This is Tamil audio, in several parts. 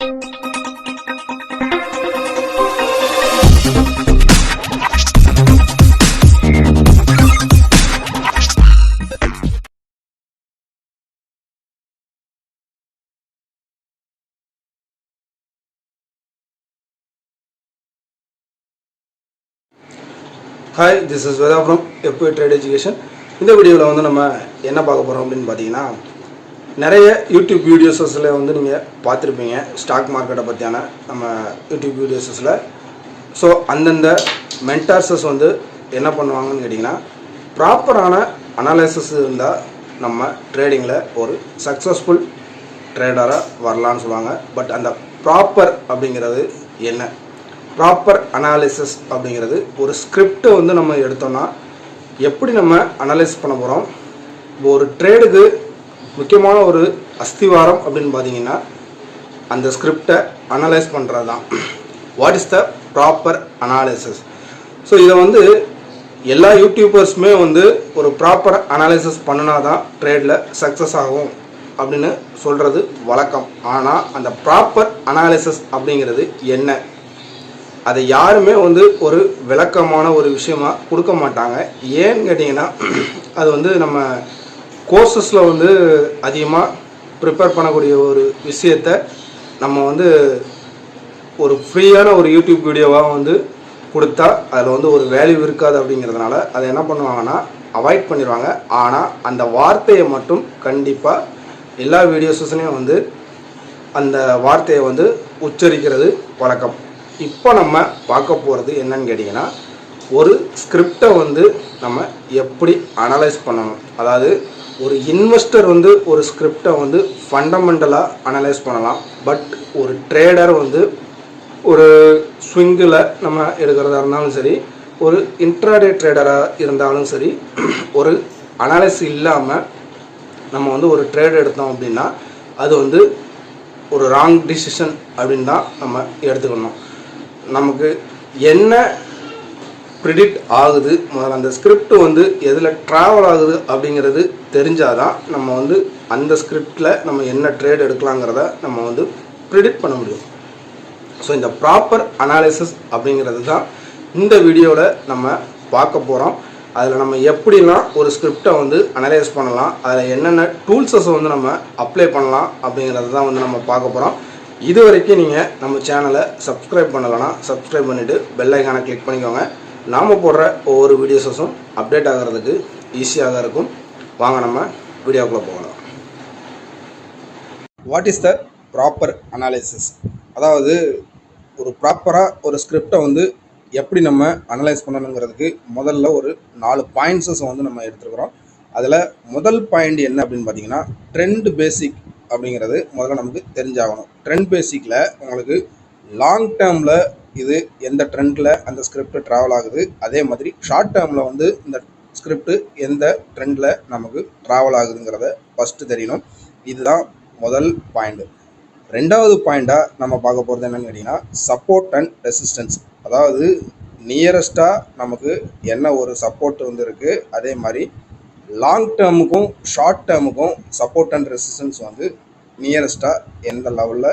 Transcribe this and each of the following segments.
ஹாய் திஸ் இஸ் வெதாபுரம் எப்போ ட்ரேட் எஜுகேஷன் இந்த வீடியோவில் வந்து நம்ம என்ன பார்க்க போகிறோம் அப்படின்னு பார்த்தீங்கன்னா நிறைய யூடியூப் வீடியோஸஸில் வந்து நீங்கள் பார்த்துருப்பீங்க. ஸ்டாக் மார்க்கெட்டை பற்றியான நம்ம யூடியூப் வீடியோஸஸில் ஸோ அந்தந்த மென்டார்ஸஸ் வந்து என்ன பண்ணுவாங்கன்னு கேட்டிங்கன்னா ப்ராப்பரான அனாலிசிஸ் இருந்தால் நம்ம ட்ரேடிங்கில் ஒரு சக்ஸஸ்ஃபுல் ட்ரேடராக வரலான்னு சொல்லுவாங்க. பட் அந்த ப்ராப்பர் அப்படிங்கிறது என்ன? ப்ராப்பர் அனாலிசிஸ் அப்படிங்கிறது ஒரு ஸ்கிரிப்டை வந்து நம்ம எடுத்தோம்னா எப்படி நம்ம அனலைஸ் பண்ண போகிறோம் இப்போ ஒரு ட்ரேடுக்கு முக்கியமான ஒரு அஸ்திவாரம் அப்படின்னு பார்த்தீங்கன்னா அந்த ஸ்கிரிப்டை அனலைஸ் பண்ணுறது தான் what is the proper analysis so இதை வந்து எல்லா யூடியூபர்ஸுமே வந்து ஒரு ப்ராப்பர் அனாலிசிஸ் பண்ணினா தான் ட்ரேடில் சக்ஸஸ் ஆகும் அப்படின்னு சொல்கிறது வழக்கம். ஆனால் அந்த ப்ராப்பர் அனாலிசிஸ் அப்படிங்கிறது என்ன? அதை யாருமே வந்து ஒரு விளக்கமான ஒரு விஷயமா கொடுக்க மாட்டாங்க. ஏன்னு கேட்டிங்கன்னா அது வந்து நம்ம கோர்சஸில் வந்து அதிகமாக ப்ரிப்பேர் பண்ணக்கூடிய ஒரு விஷயத்த நம்ம வந்து ஒரு ஃப்ரீயான ஒரு யூடியூப் வீடியோவாக வந்து கொடுத்தா அதில் வந்து ஒரு வேல்யூ இருக்காது அப்படிங்கிறதுனால அதை என்ன பண்ணுவாங்கன்னா அவாய்ட் பண்ணிடுவாங்க. ஆனால் அந்த வார்த்தையை மட்டும் கண்டிப்பாக எல்லா வீடியோஸஸ்லையும் வந்து அந்த வார்த்தையை வந்து உச்சரிக்கிறது வழக்கம். இப்போ நம்ம பார்க்க போகிறது என்னன்னு கேட்டிங்கன்னா ஒரு ஸ்கிரிப்டை வந்து நம்ம எப்படி அனலைஸ் பண்ணணும்? அதாவது ஒரு இன்வெஸ்டர் வந்து ஒரு ஸ்கிரிப்டை வந்து ஃபண்டமெண்டலாக அனலைஸ் பண்ணலாம். பட் ஒரு ட்ரேடர் வந்து ஒரு ஸ்விங்கில் நம்ம எடுக்கிறதா இருந்தாலும் சரி ஒரு இன்ட்ராடே ட்ரேடராக இருந்தாலும் சரி ஒரு அனாலிஸ் இல்லாமல் நம்ம வந்து ஒரு ட்ரேட் எடுத்தோம் அப்படின்னா அது வந்து ஒரு ராங் டிசிஷன் அப்படின்னு தான் நம்ம எடுத்துக்கணும். நமக்கு என்ன ப்ரிடிக்ட் ஆகுது? முதல்ல அந்த ஸ்கிரிப்ட் வந்து எதில் ட்ராவல் ஆகுது அப்படிங்கிறது தெரிஞ்சாதான் நம்ம வந்து அந்த ஸ்கிரிப்டில் நம்ம என்ன ட்ரேட் எடுக்கலாங்கிறத நம்ம வந்து ப்ரிடிக்ட் பண்ண முடியும். ஸோ இந்த ப்ராப்பர் அனாலிசிஸ் அப்படிங்கிறது தான் இந்த வீடியோவில் நம்ம பார்க்க போகிறோம் அதில் நம்ம எப்படிலாம் ஒரு ஸ்கிரிப்டை வந்து அனலைஸ் பண்ணலாம் அதில் என்னென்ன டூல்ஸஸை வந்து நம்ம அப்ளை பண்ணலாம் அப்படிங்கிறது தான் வந்து நம்ம பார்க்க போகிறோம் இது வரைக்கும் நீங்கள் நம்ம சேனலை சப்ஸ்கிரைப் பண்ணலைன்னா சப்ஸ்கிரைப் பண்ணிவிட்டு பெல் ஐக்கானை கிளிக் பண்ணிக்கோங்க. நாம் போடுற ஒவ்வொரு வீடியோஸஸும் அப்டேட் ஆகிறதுக்கு ஈஸியாக இருக்கும். வாங்க நம்ம வீடியோக்குள்ளே போகலாம். What is the proper analysis அதாவது ஒரு ப்ராப்பராக ஒரு ஸ்கிரிப்டை வந்து எப்படி நம்ம அனலைஸ் பண்ணணுங்கிறதுக்கு முதல்ல ஒரு நாலு பாயிண்ட்ஸஸ் வந்து நம்ம எடுத்துருக்குறோம். அதில் முதல் பாயிண்ட் என்ன அப்படின்னு பார்த்தீங்கன்னா ட்ரெண்ட் பேசிக் அப்படிங்கிறது முதல்ல நமக்கு தெரிஞ்சாகணும். ட்ரெண்ட் பேசிக்கில் உங்களுக்கு லாங் டேர்மில் இது எந்த ட்ரெண்டில் அந்த ஸ்கிரிப்ட் ட்ராவல் ஆகுது அதே மாதிரி ஷார்ட் டேர்மில் வந்து இந்த ஸ்கிரிப்ட் எந்த ட்ரெண்டில் நமக்கு ட்ராவல் ஆகுதுங்கிறத ஃபஸ்ட்டு தெரியணும். இதுதான் முதல் பாயிண்ட் ரெண்டாவது பாயிண்ட்டாக நம்ம பார்க்க போகிறது என்னென்னு கேட்டிங்கன்னா சப்போர்ட் அண்ட் ரெசிஸ்டன்ஸ் அதாவது நியரஸ்ட்டாக நமக்கு என்ன ஒரு சப்போர்ட் வந்து இருக்குது அதே மாதிரி லாங் டேர்முக்கும் ஷார்ட் டேர்முக்கும் சப்போர்ட் அண்ட் ரெசிஸ்டன்ஸ் வந்து நியரஸ்ட்டாக எந்த லெவலில்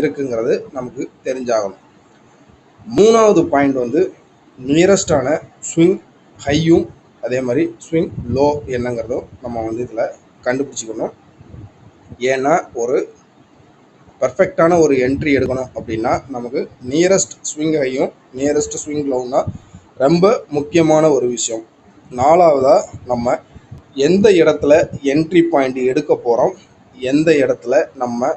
இருக்குங்கிறது நமக்கு தெரிஞ்சாகணும். மூணாவது பாயிண்ட் வந்து நியரஸ்டான ஸ்விங் ஹையும் அதே மாதிரி ஸ்விங் லோ என்னங்கிறதும் நம்ம வந்து இதில் கண்டுபிடிச்சிக்கணும். ஏன்னா ஒரு பர்ஃபெக்டான ஒரு என்ட்ரி எடுக்கணும் அப்படின்னா நமக்கு நியரஸ்ட் ஸ்விங் ஹையும் நியரஸ்ட் ஸ்விங் லோவும் ரொம்ப முக்கியமான ஒரு விஷயம். நாலாவதாக நம்ம எந்த இடத்துல என்ட்ரி பாயிண்ட் எடுக்க போகிறோம் எந்த இடத்துல நம்ம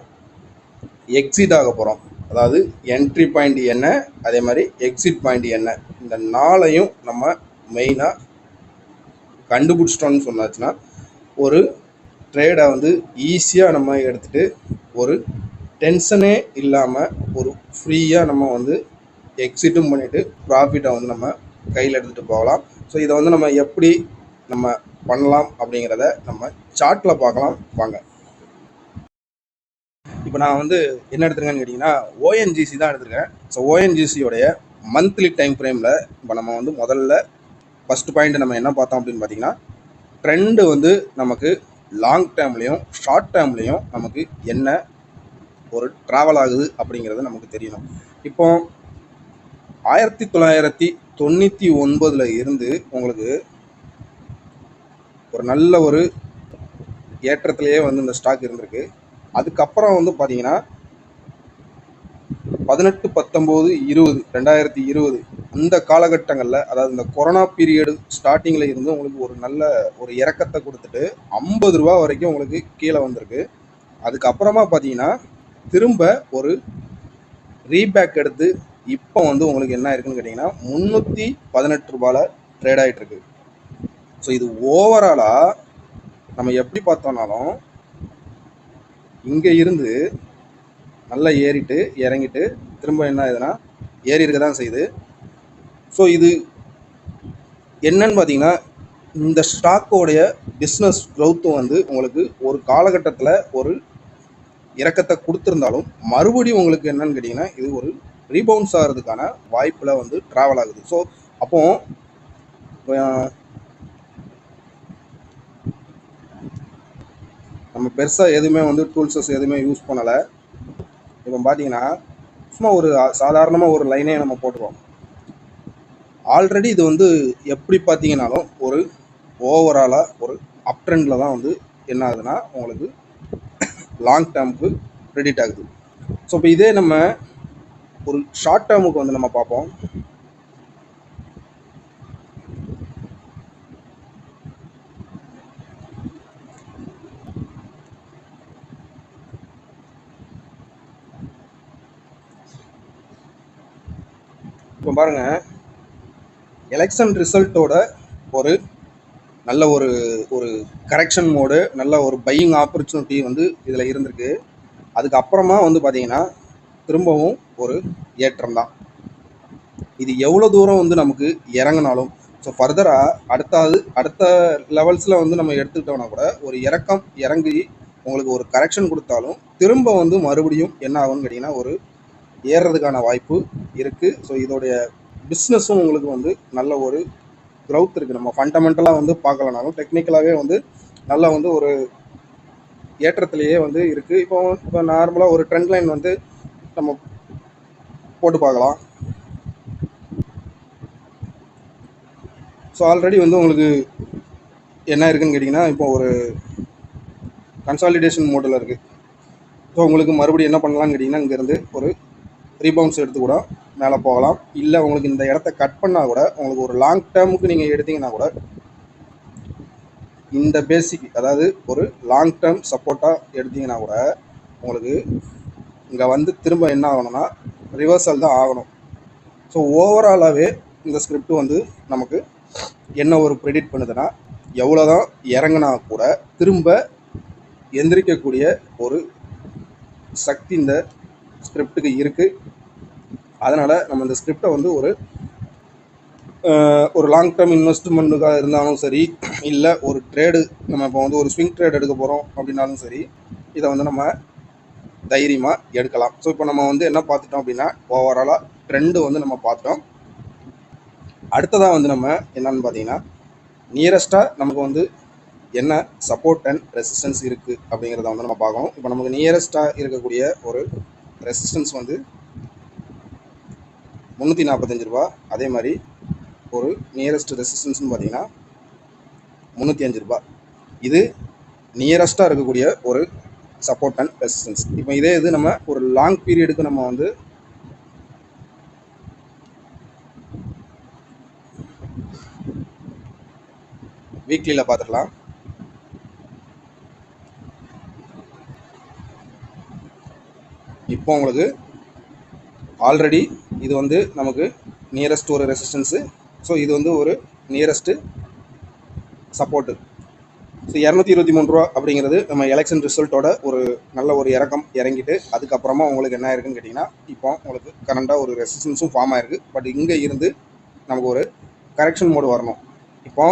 எக்ஸிட் ஆக போகிறோம் அதாவது என்ட்ரி பாயிண்ட் என்ன அதே மாதிரி எக்ஸிட் பாயிண்ட் என்ன. இந்த நாளையும் நம்ம மெயினாக கண்டுபிடிச்சிட்டோன்னு சொன்னாச்சுன்னா ஒரு ட்ரேடை வந்து ஈஸியாக நம்ம எடுத்துகிட்டு ஒரு டென்ஷனே இல்லாமல் ஒரு ஃப்ரீயாக நம்ம வந்து எக்ஸிட்டும் பண்ணிவிட்டு ப்ராஃபிட்டை வந்து நம்ம கையில் எடுத்துகிட்டு போகலாம். ஸோ இதை வந்து நம்ம எப்படி நம்ம பண்ணலாம் அப்படிங்கிறத நம்ம சார்ட்டில் பார்க்கலாம். வாங்க. இப்போ நான் வந்து என்ன எடுத்திருக்கேன்னு கேட்டிங்கன்னா ஓஎன்ஜிசி தான் எடுத்திருக்கேன். ஸோ ஓஎன்ஜிசியோடைய மந்த்லி டைம் ஃப்ரேமில் இப்போ நம்ம வந்து முதல்ல ஃபஸ்ட் பாயிண்ட் நம்ம என்ன பார்த்தோம் அப்படின்னு பார்த்தீங்கன்னா ட்ரெண்டு வந்து நமக்கு லாங் டேர்ம்லேயும் ஷார்ட் டேர்ம்லேயும் நமக்கு என்ன ஒரு ட்ராவல் ஆகுது அப்படிங்கிறது நமக்கு தெரியணும். இப்போ ஆயிரத்தி தொள்ளாயிரத்தி தொண்ணூற்றி ஒன்பதில் இருந்து உங்களுக்கு ஒரு நல்ல ஒரு ஏற்றத்திலேயே வந்து இந்த ஸ்டாக் இருந்திருக்கு. அதுக்கப்புறம் வந்து பார்த்தீங்கன்னா பதினெட்டு பத்தொம்போது இருபது ரெண்டாயிரத்தி இருபது அந்த காலகட்டங்களில் அதாவது இந்த கொரோனா பீரியடு ஸ்டார்டிங்கில் இருந்து உங்களுக்கு ஒரு நல்ல ஒரு இறக்கத்தை கொடுத்துட்டு ஐம்பது ரூபா வரைக்கும் உங்களுக்கு கீழே வந்திருக்கு. அதுக்கப்புறமா பார்த்தீங்கன்னா திரும்ப ஒரு ரீபேக் எடுத்து இப்போ வந்து உங்களுக்கு என்ன இருக்குன்னு கேட்டிங்கன்னா முந்நூற்றி பதினெட்டு ரூபாயில் ட்ரேட் ஆகிட்டுருக்கு ஸோ இது ஓவராலாக நம்ம எப்படி பார்த்தோம்னாலும் இங்கே இருந்து நல்லா ஏறிட்டு இறங்கிட்டு திரும்ப என்ன ஆகுதுன்னா ஏறி இருக்க தான் செய்யுது. ஸோ இது என்னன்னு பார்த்தீங்கன்னா இந்த ஸ்டாக்கோடைய பிஸ்னஸ் க்ரௌத்தும் வந்து உங்களுக்கு ஒரு காலகட்டத்தில் ஒரு இறக்கத்தை கொடுத்துருந்தாலும் மறுபடியும் உங்களுக்கு என்னன்னு கேட்டிங்கன்னா இது ஒரு ரீபவுன்ஸ் ஆகிறதுக்கான வாய்ப்பில் வந்து ட்ராவல் ஆகுது. ஸோ அப்போ நம்ம பெருசாக எதுவுமே வந்து டூல்ஸஸ் எதுவுமே யூஸ் பண்ணலை. இப்போ பார்த்தீங்கன்னா சும்மா ஒரு சாதாரணமாக ஒரு லைனே நம்ம போட்டுருவோம். ஆல்ரெடி இது வந்து எப்படி பார்த்தீங்கன்னாலும் ஒரு ஓவராலாக ஒரு அப் ட்ரெண்டில் தான் வந்து என்ன ஆகுதுன்னா உங்களுக்கு லாங் டேர்முக்கு க்ரெடிட் ஆகுது. ஸோ இப்போ இதே நம்ம ஒரு ஷார்ட் டேர்முக்கு வந்து நம்ம பார்ப்போம். இப்போ பாருங்க. எலெக்ஷன் ரிசல்ட்டோட ஒரு நல்ல ஒரு ஒரு கரெக்ஷன் மோடு நல்ல ஒரு பையிங் ஆப்பர்ச்சுனிட்டி வந்து இதில் இருந்திருக்கு. அதுக்கப்புறமா வந்து பார்த்தீங்கன்னா திரும்பவும் ஒரு ஏற்றம் தான். இது எவ்வளோ தூரம் வந்து நமக்கு இறங்கினாலும் ஸோ ஃபர்தராக அடுத்தது அடுத்த லெவல்ஸில் வந்து நம்ம எடுத்துக்கிட்டோம்னா கூட ஒரு இறக்கம் இறங்கி உங்களுக்கு ஒரு கரெக்ஷன் கொடுத்தாலும் திரும்ப வந்து மறுபடியும் என்ன ஆகும்னு கேட்டிங்கன்னா ஒரு ஏறுறதுக்கான வாய்ப்பு இருக்குது ஸோ இதோடைய பிஸ்னஸும் உங்களுக்கு வந்து நல்ல ஒரு க்ரௌத் இருக்குது நம்ம ஃபண்டமெண்டலாக வந்து பார்க்கலனாலும் டெக்னிக்கலாகவே வந்து நல்லா வந்து ஒரு ஏற்றத்திலேயே வந்து இருக்குது இப்போ இப்போ நார்மலாக ஒரு ட்ரெண்ட் லைன் வந்து நம்ம போட்டு பார்க்கலாம். ஸோ ஆல்ரெடி வந்து உங்களுக்கு என்ன இருக்குன்னு கேட்டிங்கன்னா இப்போ ஒரு கன்சாலிடேஷன் மோடில் இருக்குது ஸோ உங்களுக்கு மறுபடியும் என்ன பண்ணலாம்னு கேட்டிங்கன்னா இங்கேருந்து ஒரு ரீபவுன்ஸ் எடுத்து கூட மேலே போகலாம். இல்லை உங்களுக்கு இந்த இடத்த கட் பண்ணால் கூட உங்களுக்கு ஒரு லாங் டேர்முக்கு நீங்கள் எடுத்தீங்கன்னா கூட இந்த பேசிக் அதாவது ஒரு லாங் டேர்ம் சப்போர்ட்டாக எடுத்தீங்கன்னா கூட உங்களுக்கு இங்கே வந்து திரும்ப என்ன ஆகணும்னா ரிவர்சல் தான் ஆகணும். ஸோ ஓவராலாகவே இந்த ஸ்கிரிப்ட் வந்து நமக்கு என்ன ஒரு ப்ரெடிட் பண்ணுதுன்னா எவ்வளோ தான் இறங்கினா கூட திரும்ப எந்திரிக்கக்கூடிய ஒரு சக்தி இந்த ஸ்கிரிப்டுக்கு இருக்குது அதனால் நம்ம இந்த ஸ்கிரிப்டை வந்து ஒரு ஒரு லாங் டேர்ம் இன்வெஸ்ட்மெண்ட்டுக்காக இருந்தாலும் சரி இல்லை ஒரு ட்ரேடு நம்ம இப்போ வந்து ஒரு ஸ்விங் ட்ரேட் எடுக்க போகிறோம் அப்படின்னாலும் சரி இதை வந்து நம்ம தைரியமாக எடுக்கலாம். ஸோ இப்போ நம்ம வந்து என்ன பார்த்துட்டோம் அப்படின்னா ஓவராலாக ட்ரெண்டு வந்து நம்ம பார்த்துட்டோம். அடுத்ததாக வந்து நம்ம என்னன்னு பார்த்தீங்கன்னா நியரஸ்ட்டாக நமக்கு வந்து என்ன சப்போர்ட் அண்ட் ரெசிஸ்டன்ஸ் இருக்குது அப்படிங்கிறத வந்து நம்ம பார்க்கணும். இப்போ நமக்கு நியரஸ்ட்டாக இருக்கக்கூடிய ஒரு ரெசிஸ்டன்ஸ் வந்து முந்நூற்றி நாற்பத்தஞ்சு ரூபா. அதே மாதிரி ஒரு நியரஸ்ட் ரெசிஸ்டன்ஸ்னு பார்த்தீங்கன்னா முந்நூற்றி அஞ்சு ரூபா. இது நியரஸ்ட்டாக இருக்கக்கூடிய ஒரு சப்போர்ட் அண்ட் ரெசிஸ்டன்ஸ் இப்போ இதே இது நம்ம ஒரு லாங் பீரியடுக்கு நம்ம வந்து வீக்லியில் பார்த்துக்கலாம். இப்போ உங்களுக்கு ஆல்ரெடி இது வந்து நமக்கு நியரஸ்ட் ஒரு ரெசிஸ்டன்ஸு ஸோ இது வந்து ஒரு நியரஸ்ட்டு சப்போர்ட்டு ஸோ இரநூத்தி இருபத்தி மூணு ரூபா அப்படிங்கிறது நம்ம எலெக்ஷன் ரிசல்ட்டோட ஒரு நல்ல ஒரு இறக்கம் இறங்கிட்டு அதுக்கப்புறமா உங்களுக்கு என்ன இருக்குன்னு கேட்டிங்கன்னா இப்போ உங்களுக்கு கரண்ட்டாக ஒரு ரெசிஸ்டன்ஸும் ஃபார்ம் ஆயிருக்கு. பட் இங்கே இருந்து நமக்கு ஒரு கரெக்ஷன் மோடு வரணும். இப்போ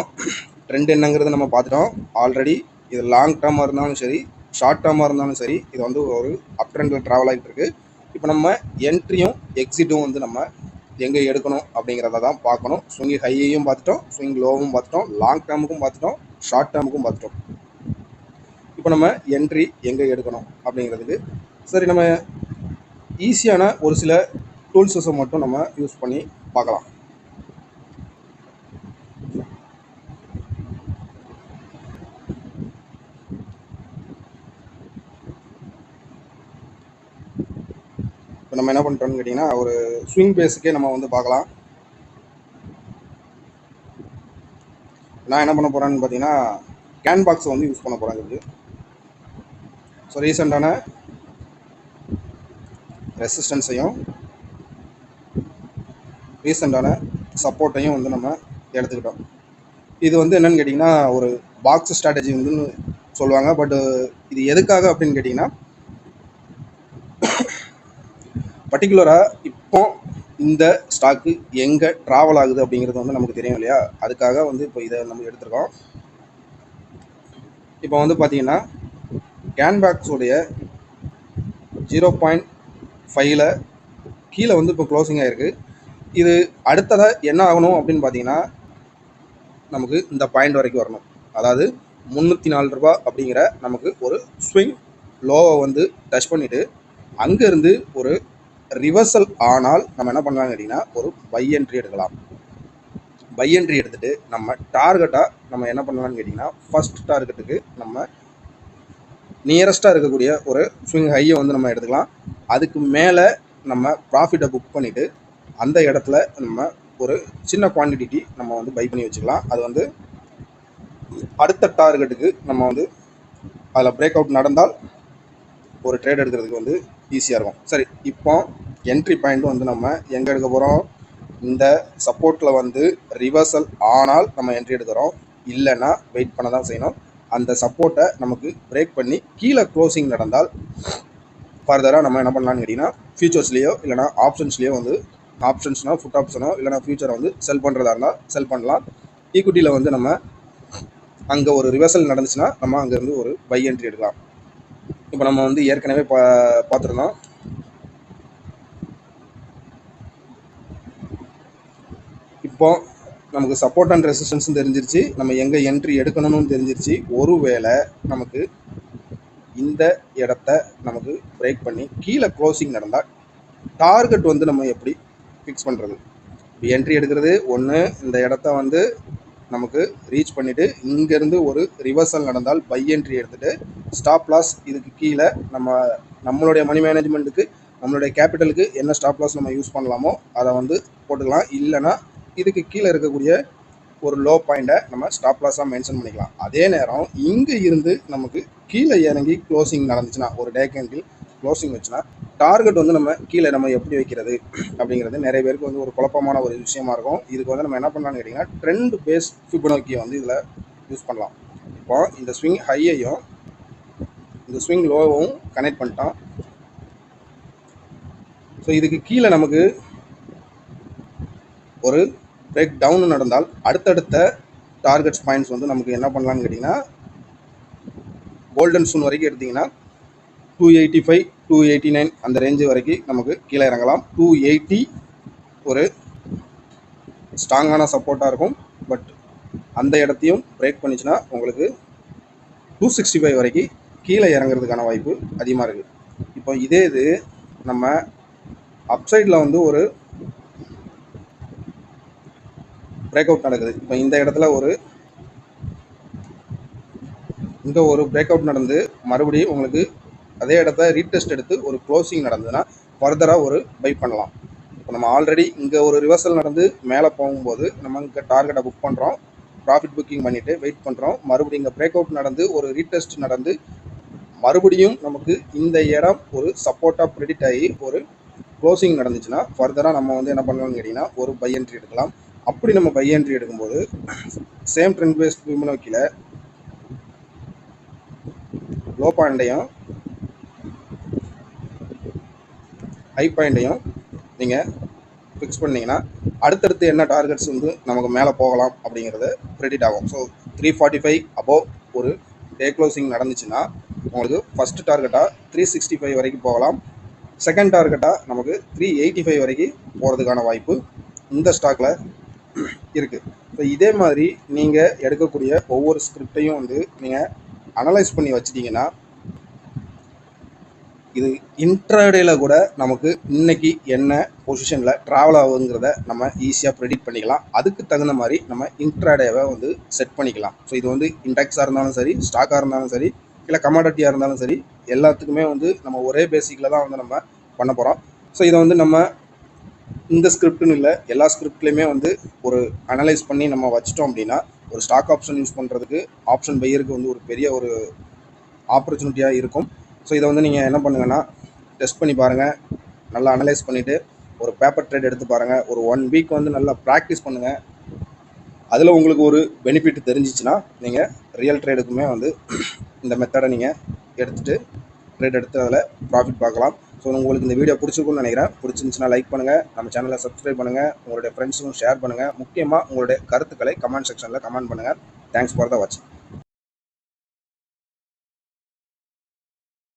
ட்ரெண்ட் என்னங்கிறது நம்ம பார்த்துட்டோம். ஆல்ரெடி இது லாங் டேர்மாக இருந்தாலும் சரி ஷார்ட் டேர்மாக இருந்தாலும் சரி இது வந்து ஒரு அப் ட்ரெண்டில் ட்ராவல் ஆகிட்டு இருக்குது இப்போ நம்ம என்ட்ரியும் எக்ஸிட்டும் வந்து நம்ம எங்கே எடுக்கணும் அப்படிங்கிறத தான் பார்க்கணும். ஸ்விங் ஹையையும் பார்த்துட்டோம் ஸ்விங் லோவும் பார்த்துட்டோம் லாங் டேர்முக்கும் பார்த்துட்டோம் ஷார்ட் டேர்முக்கும் பார்த்துட்டோம். இப்போ நம்ம என்ட்ரி எங்கே எடுக்கணும் அப்படிங்கிறதுக்கு சரி நம்ம ஈஸியான ஒரு சில டூல்ஸஸை மட்டும் நம்ம யூஸ் பண்ணி பார்க்கலாம். பண்ணுறோம்னு கேட்டிங்கன்னா ஒரு ஸ்விங் பேஸுக்கே நம்ம வந்து பார்க்கலாம். நான் என்ன பண்ண போகிறேன்னு பார்த்தீங்கன்னா கேன் பாக்ஸை வந்து யூஸ் பண்ண போகிறேன் இதுக்கு. ஸோ ரீசெண்டான ரெசிஸ்டன்ஸையும் ரீசெண்டான சப்போர்ட்டையும் வந்து நம்ம எடுத்துக்கிட்டோம். இது வந்து என்னன்னு கேட்டிங்கன்னா ஒரு பாக்ஸ் ஸ்ட்ராட்டஜி வந்து சொல்லுவாங்க. பட் இது எதுக்காக அப்படின்னு கேட்டிங்கன்னா பர்டிகுலராக இப்போ இந்த ஸ்டாக்கு எங்கே ட்ராவல் ஆகுது அப்படிங்கிறது வந்து நமக்கு தெரியும் இல்லையா? அதுக்காக வந்து இப்போ இதை நம்ம எடுத்துருக்கோம். இப்போ வந்து பார்த்தீங்கன்னா கேன்பாக்ஸோடைய ஜீரோ பாயிண்ட் ஃபைவ்ல கீழே வந்து இப்போ க்ளோசிங் ஆகிருக்கு இது அடுத்ததாக என்ன ஆகணும் அப்படின்னு பார்த்தீங்கன்னா நமக்கு இந்த பாயிண்ட் வரைக்கும் வரணும். அதாவது முந்நூற்றி நாலு ரூபா அப்படிங்கிற நமக்கு ஒரு ஸ்விங் லோவை வந்து டச் பண்ணிவிட்டு அங்கேருந்து ஒரு ரிவர்சல் ஆனால் நம்ம என்ன பண்ணலாம் கேட்டிங்கன்னா ஒரு பை என்ட்ரி எடுக்கலாம். பை என்ட்ரி எடுத்துகிட்டு நம்ம டார்கெட்டாக நம்ம என்ன பண்ணலாம்னு கேட்டிங்கன்னா ஃபஸ்ட் டார்கெட்டுக்கு நம்ம நியரஸ்ட்டாக இருக்கக்கூடிய ஒரு ஸ்விங் ஹையை வந்து நம்ம எடுத்துக்கலாம். அதுக்கு மேலே நம்ம ப்ராஃபிட்டை புக் பண்ணிவிட்டு அந்த இடத்துல நம்ம ஒரு சின்ன குவான்டிட்டி நம்ம வந்து பை பண்ணி வச்சுக்கலாம். அது வந்து அடுத்த டார்கெட்டுக்கு நம்ம வந்து அதில் பிரேக் அவுட் நடந்தால் ஒரு ட்ரேட் எடுக்கிறதுக்கு வந்து ஈஸியாக இருக்கும். சரி இப்போ என்ட்ரி பாயிண்ட் வந்து நம்ம எங்கே எடுக்க போகிறோம் இந்த சப்போர்ட்டில் வந்து ரிவர்சல் ஆனால் நம்ம என்ட்ரி எடுக்கிறோம். இல்லைன்னா வெயிட் பண்ண தான் செய்யணும். அந்த சப்போர்ட்டை நமக்கு பிரேக் பண்ணி கீழே க்ளோசிங் நடந்தால் ஃபர்தராக நம்ம என்ன பண்ணலாம்னு கேட்டிங்கன்னா ஃபியூச்சர்ஸ்லேயோ இல்லைனா ஆப்ஷன்ஸ்லேயோ வந்து ஆப்ஷன்ஸ்னால் ஃபுட் ஆப்ஷனோ இல்லைனா ஃபியூச்சரை வந்து செல் பண்ணுறதா இருந்தால் செல் பண்ணலாம். ஈக்குட்டியில் வந்து நம்ம அங்கே ஒரு ரிவர்சல் நடந்துச்சுன்னா நம்ம அங்கேருந்து ஒரு பை என்ட்ரி எடுக்கலாம். இப்போ நம்ம வந்து ஏற்கனவே பா பார்த்துருந்தோம். இப்போ நமக்கு சப்போர்ட் அண்ட் ரெசிஸ்டன்ஸும் தெரிஞ்சிருச்சு. நம்ம எங்கே என்ட்ரி எடுக்கணும்னு தெரிஞ்சிருச்சு. ஒருவேளை நமக்கு இந்த இடத்த நமக்கு பிரேக் பண்ணி கீழே க்ளோசிங் நடந்தால் டார்கெட் வந்து நம்ம எப்படி ஃபிக்ஸ் பண்ணுறது இப்போ என்ட்ரி எடுக்கிறது ஒன்று இந்த இடத்த வந்து நமக்கு ரீச் பண்ணிவிட்டு இங்கேருந்து ஒரு ரிவர்சல் நடந்தால் பை என்ட்ரி எடுத்துகிட்டு ஸ்டாப் லாஸ் இதுக்கு கீழே நம்ம நம்மளுடைய மணி மேனேஜ்மெண்ட்டுக்கு நம்மளுடைய கேபிட்டலுக்கு என்ன ஸ்டாப் லாஸ் நம்ம யூஸ் பண்ணலாமோ அதை வந்து போட்டுக்கலாம். இல்லைன்னா இதுக்கு கீழே இருக்கக்கூடிய ஒரு லோ பாயிண்ட்டை நம்ம ஸ்டாப் லாஸாக மென்ஷன் பண்ணிக்கலாம். அதே நேரம் இங்கே இருந்து நமக்கு கீழே இறங்கி க்ளோசிங் நடந்துச்சுன்னா ஒரு டே கேண்டில் க்ளோசிங் வச்சுன்னா டார்கெட் வந்து நம்ம கீழே நம்ம எப்படி வைக்கிறது அப்படிங்கிறது நிறைய பேருக்கு வந்து ஒரு குழப்பமான ஒரு விஷயமா இருக்கும். இதுக்கு வந்து நம்ம என்ன பண்ணலாம்னு கேட்டிங்கன்னா ட்ரெண்ட் பேஸ் ஃபிபனோக்கியை வந்து இதில் யூஸ் பண்ணலாம். இப்போ இந்த ஸ்விங் ஹையையும் இந்த ஸ்விங் லோவும் கனெக்ட் பண்ணிட்டோம். ஸோ இதுக்கு கீழே நமக்கு ஒரு பிரேக் டவுன் நடந்தால் அடுத்தடுத்த டார்கெட்ஸ் பாயிண்ட்ஸ் வந்து நமக்கு என்ன பண்ணலாம்னு கேட்டிங்கன்னா கோல்டன் சூன் வரைக்கும் எடுத்திங்கன்னா two eighty five two eighty nine அந்த ரேஞ்சு வரைக்கும் நமக்கு கீழே இறங்கலாம். டூ எயிட்டி ஒரு ஸ்ட்ராங்கான சப்போர்ட்டாக இருக்கும். பட் அந்த இடத்தையும் பிரேக் பண்ணிச்சுன்னா உங்களுக்கு டூ சிக்ஸ்டி ஃபைவ் வரைக்கும் கீழே இறங்குறதுக்கான வாய்ப்பு அதிகமாக இருக்குது இப்போ இதே இது நம்ம அப்சைடில் வந்து ஒரு பிரேக் அவுட் நடக்குது. இப்போ இந்த இடத்துல ஒரு இங்கே ஒரு பிரேக் அவுட் நடந்து மறுபடியும் உங்களுக்கு அதே இடத்த ரீடெஸ்ட் எடுத்து ஒரு க்ளோசிங் நடந்ததுன்னா ஃபர்தராக ஒரு பை பண்ணலாம். இப்போ நம்ம ஆல்ரெடி இங்கே ஒரு ரிவர்சல் நடந்து மேலே போகும்போது நம்ம இங்கே டார்கெட்டை புக் பண்ணுறோம் ப்ராஃபிட் புக்கிங் பண்ணிவிட்டு வெயிட் பண்ணுறோம் மறுபடியும் இங்கே பிரேக் அவுட் நடந்து ஒரு ரீடெஸ்ட் நடந்து மறுபடியும் நமக்கு இந்த இடம் ஒரு சப்போர்ட்டாக ப்ரெடிட் ஆகி ஒரு க்ளோசிங் நடந்துச்சுன்னா ஃபர்தராக நம்ம வந்து என்ன பண்ணலாம்னு கேட்டிங்கன்னா ஒரு பை என்ட்ரி எடுக்கலாம். அப்படி நம்ம பை என்ட்ரி எடுக்கும்போது சேம் ட்ரெண்ட் பேஸ்ட் நோக்கியில் லோ பாயிண்டையும் ஹை பாயிண்ட்டையும் நீங்கள் ஃபிக்ஸ் பண்ணிங்கன்னா அடுத்தடுத்து என்ன டார்கெட்ஸ் வந்து நமக்கு மேலே போகலாம் அப்படிங்கிறது ப்ரெடிட் ஆகும். So three forty five above ஒரு டே க்ளோசிங் நடந்துச்சுன்னா உங்களுக்கு ஃபஸ்ட் டார்கெட்டாக த்ரீ சிக்ஸ்டி ஃபைவ் வரைக்கும் போகலாம். செகண்ட் டார்கெட்டாக நமக்கு த்ரீ எயிட்டி ஃபைவ் வரைக்கும் போகிறதுக்கான வாய்ப்பு இந்த ஸ்டாக்கில் இருக்குது ஸோ இதே மாதிரி நீங்கள் எடுக்கக்கூடிய ஒவ்வொரு ஸ்கிரிப்டையும் வந்து நீங்கள் அனலைஸ் பண்ணி வச்சிட்டிங்கன்னா இது இன்ட்ராடேல கூட நமக்கு இன்னைக்கு என்ன பொசிஷனில் ட்ராவல் ஆகுங்கிறத நம்ம ஈஸியாக ப்ரெடிக்ட் பண்ணிக்கலாம். அதுக்கு தகுந்த மாதிரி நம்ம இன்ட்ராடேவை வந்து செட் பண்ணிக்கலாம். ஸோ இது வந்து இண்டெக்ஸாக இருந்தாலும் சரி ஸ்டாக்காக இருந்தாலும் சரி இல்லை கமாடிட்டியாக இருந்தாலும் சரி எல்லாத்துக்குமே வந்து நம்ம ஒரே பேசிக்கில் தான் வந்து நம்ம பண்ண போகிறோம் ஸோ இதை வந்து நம்ம இந்த ஸ்கிரிப்ட்னு இல்லை எல்லா ஸ்கிரிப்ட்லேயுமே வந்து ஒரு அனலைஸ் பண்ணி நம்ம வச்சிட்டோம் அப்படின்னா ஒரு ஸ்டாக் ஆப்ஷன் யூஸ் பண்ணுறதுக்கு ஆப்ஷன் பையருக்கு வந்து ஒரு பெரிய ஒரு ஆப்பர்ச்சுனிட்டியாக இருக்கும். ஸோ இதை வந்து நீங்கள் என்ன பண்ணுங்கன்னா டெஸ்ட் பண்ணி பாருங்கள் நல்லா அனலைஸ் பண்ணிவிட்டு ஒரு பேப்பர் ட்ரேட் எடுத்து பாருங்கள் ஒரு ஒன் வீக் வந்து நல்லா ப்ராக்டிஸ் பண்ணுங்கள் அதில் உங்களுக்கு ஒரு பெனிஃபிட் தெரிஞ்சிச்சுன்னா நீங்கள் ரியல் ட்ரேடுக்குமே வந்து இந்த மெத்தடை நீங்கள் எடுத்துகிட்டு ட்ரேட் எடுத்து அதில் ப்ராஃபிட் பார்க்கலாம். ஸோ உங்களுக்கு இந்த வீடியோ பிடிச்சிருக்கும்னு நினைக்கிறேன். பிடிச்சிருந்துச்சுன்னா லைக் பண்ணுங்கள் நம்ம சேனலை சப்ஸ்கிரைப் பண்ணுங்கள் உங்களுடைய ஃப்ரெண்ட்ஸுக்கும் ஷேர் பண்ணுங்கள் முக்கியமாக உங்களுடைய கருத்துக்களை கமெண்ட் செக்ஷனில் கமெண்ட் பண்ணுங்கள் தேங்க்ஸ் ஃபார் த வாட்சிங்